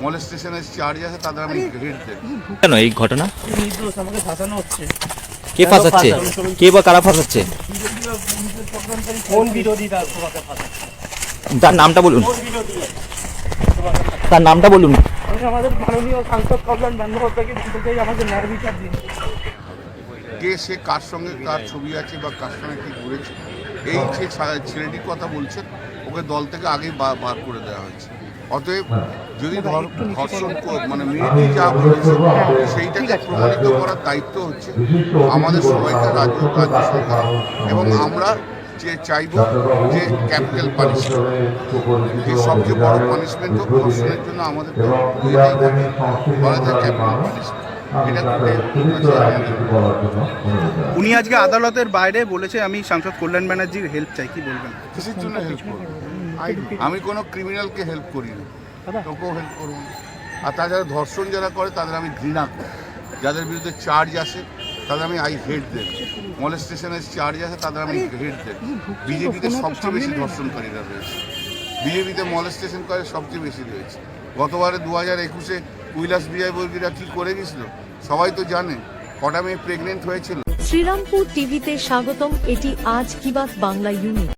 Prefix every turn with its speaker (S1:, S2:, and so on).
S1: মলেস্টেশনের charge আছে তাদের আমি দেব।
S2: কেন এই ঘটনা?
S3: নির্দোষ আমাকে ফাঁসানো হচ্ছে।
S2: কে ফাঁসাচ্ছে? কে বা কারা ফাঁসাচ্ছে?
S3: কোন বিরোধী তার তোমাকে ফাঁসাচ্ছে?
S2: তার নামটা বলুন। তার নামটা বলুন।
S3: আমাদের মাননীয় সাংসদ কল্যাণ বন্দ্যোপাধ্যায়কে বলতে চাই আমাকে ন্যায় বিচার দিন।
S1: কে সে কার সঙ্গে কার ছবি আছে বা কার সঙ্গে কি ঘুরেছে? এই যে ছেলেটির কথা বলছেন ওকে দল থেকে আগেই বা- বার করে দেওয়া হয়েছে। অতএব যদি ধর্ষণ মানে মেয়েটি যা বলেছে সেইটাকে প্রমাণিত করার দায়িত্ব হচ্ছে আমাদের সবাইকে রাজ্য রাজ্য সরকার এবং আমরা যে চাইব যে ক্যাপিটাল পানিশমেন্ট যে সবচেয়ে বড় পানিশমেন্ট হোক ধর্ষণের জন্য আমাদের তো থাকে। বলা যায় ক্যাপিটাল পানিশমেন্ট
S4: উনি আজকে আদালতের বাইরে বলেছে আমি সাংসদ কল্যাণ ব্যানার্জির হেল্প চাই কি বলবেন?
S1: কিসের জন্য হেল্প আমি কোনো ক্রিমিনালকে হেল্প করি না। তোকেও হেল্প করব। না আর তাছাড়া ধর্ষণ যারা করে তাদের আমি ঘৃণা করি। যাদের বিরুদ্ধে চার্জ আসে তাদের আমি আই হেড দেব মলেস্টেশনের চার্জ আছে তাদের আমি হেড দেব বিজেপিতে সবচেয়ে বেশি ধর্ষণকারীরা রয়েছে। বিজেপিতে মলেস্টেশন করে সবচেয়ে বেশি রয়েছে। গতবারে দু হাজার একুশে কৈলাস বিজয় বর্গীরা কী করে গেছিল? সবাই তো জানে, কটা মেয়ে প্রেগনেন্ট হয়েছিল।
S5: শ্রীরামপুর টিভিতে স্বাগতম, এটি আজ কি বাংলা ইউনিট।